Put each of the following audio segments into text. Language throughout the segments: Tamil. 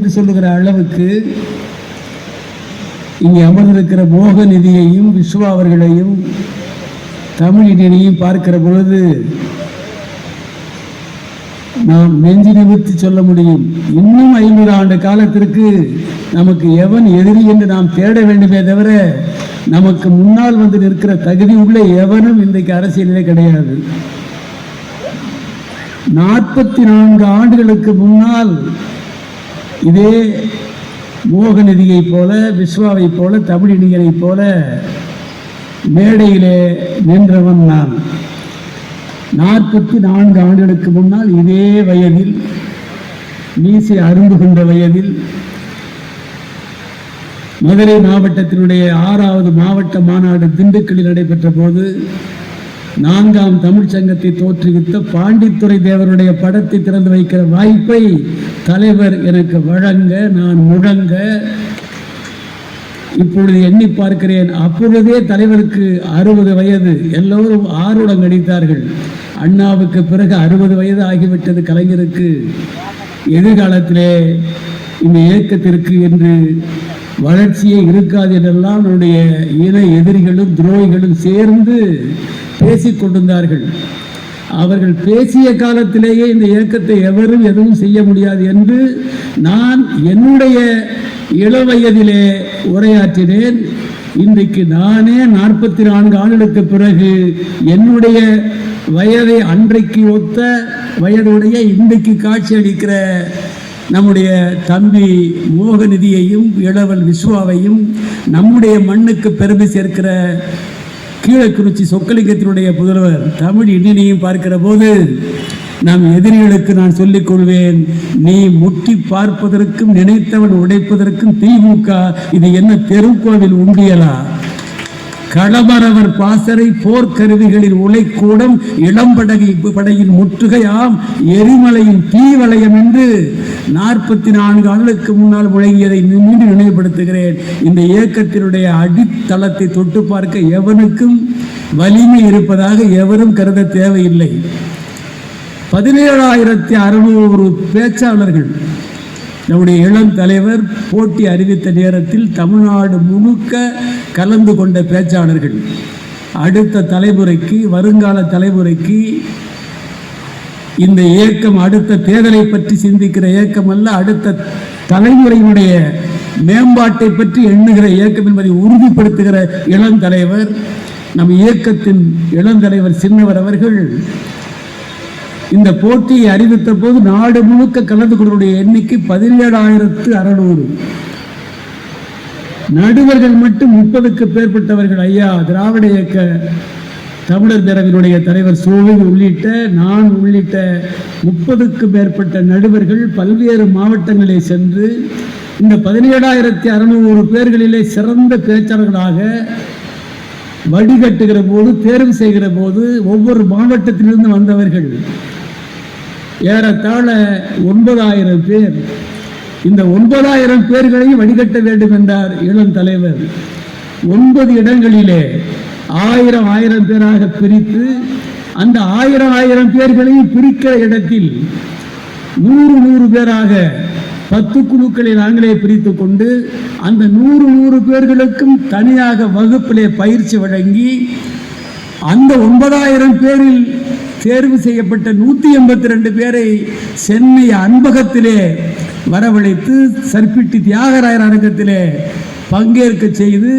என்று சொல்லுகிற அளவுக்கு இங்கே அமர்ந்திருக்கிற மோக நிதியையும் விஸ்வா அவர்களையும் தமிழினையும் பார்க்கிற பொழுது நாம் நெஞ்சு நிமித்து சொல்ல முடியும். இன்னும் ஐநூறு ஆண்டு காலத்திற்கு நமக்கு எவன் எதிரி என்று நாம் தேட வேண்டுமே தவிர நமக்கு முன்னால் வந்து நிற்கிற தகுதி உள்ள எவனும் இன்றைக்கு அரசியலிலே கிடையாது. நாற்பத்தி நான்கு ஆண்டுகளுக்கு முன்னால் இதே மோகநிதியைப் போல விஸ்வாவைப் போல தமிழினியனைப் போல மேடையிலே நின்றவன் நான். நாற்பத்தி நான்கு ஆண்டுகளுக்கு முன்னால் இதே வயதில் மீசை அரும்புகின்ற வயதில் மதுரை மாவட்டத்தினுடைய ஆறாவது மாவட்ட மாநாடு திண்டுக்கல்லில் நடைபெற்ற போது நான்காம் தமிழ்ச் சங்கத்தை தோற்றுவித்த பாண்டித்துறை தேவருடைய படத்தை திறந்து வைக்கிற வாய்ப்பை தலைவர் எனக்கு வழங்க நான் முழங்க. இப்பொழுது எண்ணி பார்க்கிறேன். அப்பொழுதே தலைவருக்கு அறுபது வயது. எல்லோரும் ஆர்வலம் அடித்தார்கள் அண்ணாவுக்கு பிறகு அறுபது வயது ஆகிவிட்டது கலைஞருக்கு. எதிர்காலத்திலே இந்த இயக்கத்திற்கு என்று வளர்ச்சியே இருக்காது என்றெல்லாம் நம்முடைய இன எதிரிகளும் துரோகிகளும் சேர்ந்து பேசிக் கொண்டிருந்தார்கள். அவர்கள் பேசிய காலத்திலேயே இந்த இயக்கத்தை எவரும் எதுவும் செய்ய முடியாது என்று நான் என்னுடைய இளவயதிலே உரையாற்றினேன். இன்றைக்கு நானே நாற்பத்தி நான்கு ஆண்டுகளுக்கு பிறகு என்னுடைய வயதை அன்றைக்கு ஒத்த வயதுடைய இன்றைக்கு காட்சியளிக்கிற நம்முடைய தம்பி மோகநிதியையும் இளவல் விஸ்வாவையும் நம்முடைய மண்ணுக்கு பெருமை சேர்க்கிற கீழக்குறிச்சி சொக்கலிங்கத்தினுடைய புதல்வர் தமிழ் இன்னினையும் பார்க்கிற போது நம் எதிரிகளுக்கு நான் சொல்லிக் கொள்வேன் நீ முட்டி பார்ப்பதற்கும் நினைத்தவன் உடைப்பதற்கும் திமுக இது என்ன தெருக்கோவில் உண்டியலா? களமரவர் பாசறை போர்க்கருவிகளின் உலைக்கூடம் இளம்படகை படையின் முற்றுகையாம் எரிமலையின் தீவலயம் என்று நாற்பத்தி நான்கு ஆண்டுகளுக்கு முன்னால் முழங்கியதை மீண்டும் நினைவுபடுத்துகிறேன். இந்த இயக்கத்தினுடைய அடித்தளத்தை தொட்டு பார்க்க எவனுக்கும் வலிமை இருப்பதாக எவரும் கருத தேவையில்லை. பதினேழாயிரத்தி அறுநூறு பேச்சாளர்கள் நம்முடைய இளம் தலைவர் போட்டி அறிவித்த நேரத்தில் தமிழ்நாடு முழுக்க கலந்து கொண்ட பேச்சாளர்கள். அடுத்த தலைமுறைக்கு வருங்கால தலைமுறைக்கு இந்த இயக்கம் அடுத்த தேர்தலை பற்றி சிந்திக்கிற இயக்கம் அல்ல அடுத்த தலைமுறையினுடைய மேம்பாட்டை பற்றி எண்ணுகிற இயக்கம் என்பதை உறுதிப்படுத்துகிற இளந்தலைவர் நம் இயக்கத்தின் இளந்தலைவர் சின்னவர் அவர்கள் இந்த போட்டியை அறிவித்த போது நாடு முழுக்க கலந்து கொள்ளுடைய எண்ணிக்கை பதினேழாயிரத்து அறுநூறு. நடுவர்கள் மட்டும் முப்பதுக்கு பேர்பட்டவர்கள் ஐயா திராவிட இயக்க தமிழர் பேரவையினுடைய தலைவர் சோழி உள்ளிட்ட நான் உள்ளிட்ட முப்பதுக்கு மேற்பட்ட நடுவர்கள் பல்வேறு மாவட்டங்களை சென்று இந்த பதினேழாயிரத்தி அறுநூறு பேர்களிலே சிறந்த பேச்சாளர்களாக வடிகட்டுகிற போது தேர்வு செய்கிற போது ஒவ்வொரு மாவட்டத்திலிருந்து வந்தவர்கள் ஏறத்தாழ ஒன்பதாயிரம் பேர். இந்த ஒன்பதாயிரம் பேர்களையும் வடிகட்ட வேண்டும் என்றார் இளம் தலைவர். ஒன்பது இடங்களிலே ஆயிரம் ஆயிரம் பேராக பிரித்து அந்த ஆயிரம் ஆயிரம் பேர்களையும் பிரிக்கிற இடத்தில் நூறு நூறு பேராக பத்து குழுக்களை நாங்களே பிரித்து கொண்டு அந்த நூறு நூறு பேர்களுக்கும் தனியாக வகுப்பிலே பயிற்சி வழங்கி அந்த ஒன்பதாயிரம் பேரில் தேர்வு செய்யப்பட்ட நூற்றி எண்பத்தி ரெண்டு பேரை சென்னை அன்பகத்திலே வரவழைத்து சர்பிட்டி தியாகராயர் அரங்கத்திலே பங்கேற்க செய்து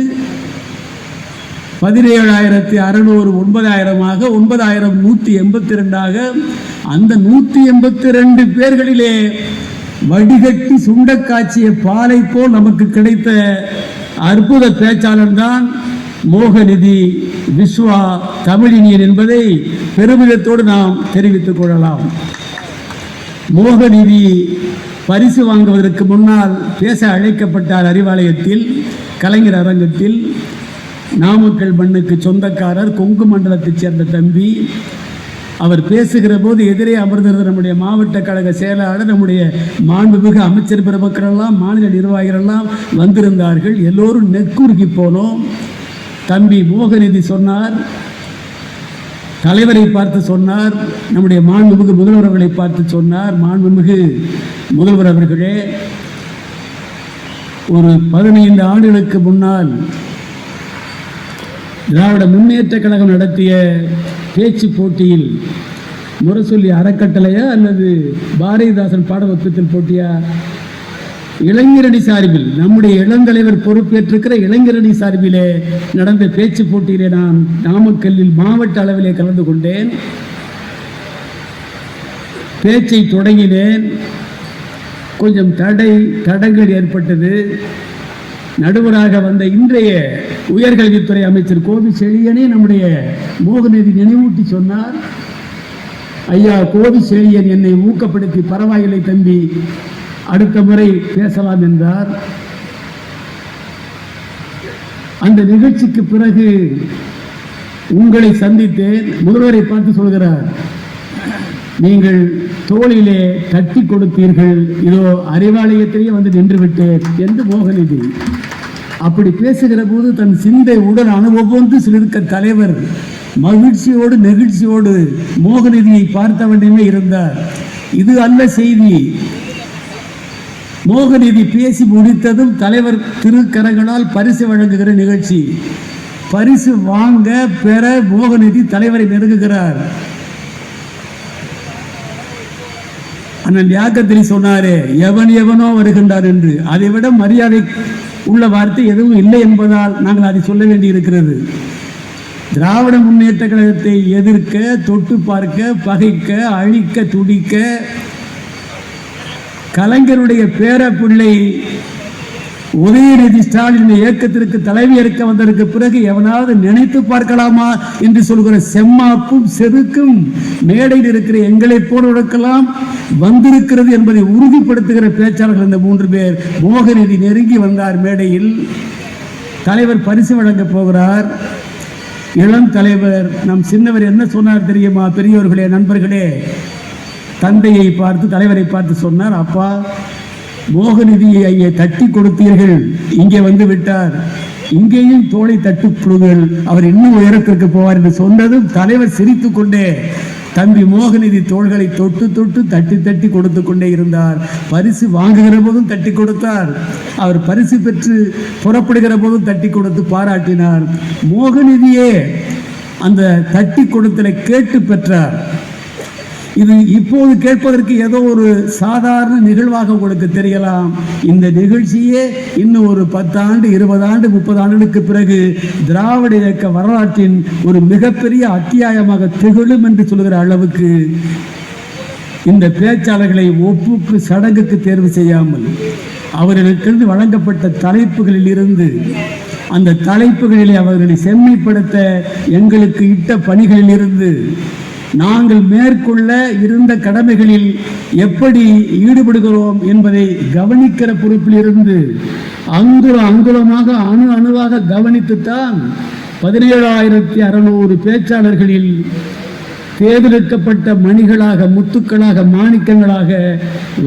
பதினேழாயிரத்தி அறுநூறு ஒன்பதாயிரமாக ஒன்பதாயிரம் நூற்றி எண்பத்தி ரெண்டாக அந்த நூற்றி எண்பத்தி ரெண்டு பேர்களிலே வடிகட்டி சுண்ட காட்சிய பாலை போல் நமக்கு கிடைத்த அற்புத பேச்சாளர் தான் மோகநிதி விஸ்வா தமிழினியன் என்பதை பெருமிதத்தோடு நாம் தெரிவித்துக் கொள்ளலாம். மோகநிதி பரிசு வாங்குவதற்கு முன்னால் பேச அழைக்கப்பட்டார் அறிவாலயத்தில் கலைஞர் அரங்கத்தில். நாமக்கல் மண்ணுக்கு சொந்தக்காரர் கொங்கு மண்டலத்தைச் சேர்ந்த தம்பி. அவர் பேசுகிற போது எதிரே அமர்ந்திருந்த நம்முடைய மாவட்ட கழக செயலாளர் நம்முடைய மாண்புமிகு அமைச்சர் பெருமக்களெல்லாம் மாநில நிர்வாகிகளெல்லாம் வந்திருந்தார்கள். எல்லோரும் நெக்குருகி போனோம். தம்பி மோகநிதி சொன்னார். தலைவரை பார்த்து சொன்னார். நம்முடைய மாண்புமிகு முதல்வர் அவர்களை பார்த்து சொன்னார். மாண்புமிகு முதல்வர் அவர்களே ஒரு பதினைந்து ஆண்டுகளுக்கு முன்னால் திராவிட முன்னேற்ற கழகம் நடத்திய பேச்சு போட்டியில் முரசொல்லி அறக்கட்டளையா அல்லது பாரதிதாசன் பாடவக்கத்தில் போட்டியா? இளைஞரணி சார்பில் நம்முடைய இளந்தலைவர் பொறுப்பேற்றிருக்கிற இளைஞரணி சார்பிலே நடந்த பேச்சு போட்டியிலே நான் நாமக்கல்லில் மாவட்ட அளவிலே கலந்து கொண்டேன். பேச்சை தொடங்கினேன். கொஞ்சம் தடை தடங்கள் ஏற்பட்டது. நடுவராக வந்த இன்றைய உயர்கல்வித்துறை அமைச்சர் கோபி செழியனே நம்முடைய மோகநதி நினைவூட்டி சொன்னார் ஐயா கோபி செழியன் என்னை ஊக்கப்படுத்தி பரவாயில்லை தம்பி. அடுத்த முறை பேசலாம் என்றார். அந்த நிகழ்ச்சிக்கு பிறகு உங்களை சந்தித்தேன். முதல்வரை பார்த்து சொல்கிறார் நீங்கள் தோளிலே தட்டி கொடுத்தீர்கள். இதோ அறிவாலயத்திலேயே வந்து நின்று விட்டேன் என்று மோகநிதி? அப்படி பேசுகிற போது தன் சிந்தை உடல் அனுபவம் சிலிருக்க தலைவர் மகிழ்ச்சியோடு நெகிழ்ச்சியோடு மோகநிதியை வேண்டியமே இருந்தார். இது அல்ல செய்தி. மோகநிதி பேசி முடித்ததும் தலைவர் திருக்கரங்களால் பரிசு வழங்குகிற நிகழ்ச்சி. பரிசு வாங்க பெற மோகநிதி தலைவரை நெருங்குகிறார். அண்ணன் யாக்கத்திரி சொன்னாரே எவன் எவனோ வருகின்றார் என்று. அதை விட மரியாதை உள்ள வார்த்தை எதுவும் இல்லை என்பதால் நாங்கள் அதை சொல்ல வேண்டி இருக்கிறது திராவிட முன்னேற்ற கழகத்தை எதிர்க்க தொட்டு பார்க்க பகைக்க அழிக்க துடிக்க கலைஞருடைய பேரப்பிள்ளை உதயநிதி ஸ்டாலின் இயக்கத்திற்கு தலைமை ஏற்க வந்ததற்கு பிறகு எவனாவது நினைத்து பார்க்கலாமா என்று சொல்கிற செம்மாப்பும் செதுக்கும் மேடையில் இருக்கிற எங்களை போலவர்களுக்கெல்லாம் வந்திருக்கிறது என்பதை உறுதிப்படுத்துகிற பேச்சாளர்கள் இந்த மூன்று பேர். மோகநிதி நெருங்கி வந்தார் மேடையில். தலைவர் பரிசு வழங்கப் போகிறார். இளம் தலைவர் நம் சின்னவர் என்ன சொன்னார் தெரியுமா? பெரியோர்களே நண்பர்களே தந்தையை பார்த்து தலைவரை பார்த்து சொன்னார் அப்பா மோகநிதியை ஐயை தட்டி கொடுத்தீர்கள். இங்கே வந்து விட்டார். இங்கேயும் தோளை தட்டி கொடுங்கள் அவர் இன்னும் உயரத்திற்கு போவார் என்று சொன்னதும் தலைவர் சிரித்து கொண்டே தம்பி மோகநிதி தோள்களை தொட்டு தொட்டு தட்டி தட்டி கொடுத்து கொண்டே இருந்தார். பரிசு வாங்குகிற போதும் தட்டி கொடுத்தார். அவர் பரிசு பெற்று புறப்படுகிற போதும் தட்டி கொடுத்து பாராட்டினார். மோகநிதியே அந்த தட்டி கொடுத்தலை கேட்டு பெற்றார். இது இப்போது கேட்பதற்கு ஏதோ ஒரு சாதாரண நிகழ்வாக உங்களுக்கு தெரியலாம். இந்த நிகழ்ச்சியே இன்னும் ஒரு பத்தாண்டு இருபது ஆண்டு முப்பது ஆண்டுகளுக்கு பிறகு திராவிட இயக்க வரலாற்றின் ஒரு மிகப்பெரிய அத்தியாயமாக திகழும் என்று சொல்கிற அளவுக்கு இந்த பேச்சாளர்களை ஒப்புக்கு சடங்குக்கு தேர்வு செய்யாமல் அவர்களுக்கு வழங்கப்பட்ட தலைப்புகளில் இருந்து அந்த தலைப்புகளிலே அவர்களை செம்மைப்படுத்த எங்களுக்கு இட்ட பணிகளில் இருந்து நாங்கள் மேற்கொள்ள இருந்த கடமைகளில் எப்படி ஈடுபடுகிறோம் என்பதை கவனிக்கிற பொறுப்பில் இருந்து அங்குல அங்குலமாக அணு அணுவாக கவனித்துத்தான் பதினேழாயிரத்தி அறுநூறு பேச்சாளர்களில் தேர்ந்தெடுக்கப்பட்ட மணிகளாக முத்துக்களாக மாணிக்கங்களாக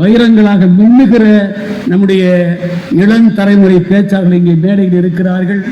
வைரங்களாக மின்னுகிற நம்முடைய இளம் தலைமுறை பேச்சாளர்கள் இங்கே மேடையில் இருக்கிறார்கள்.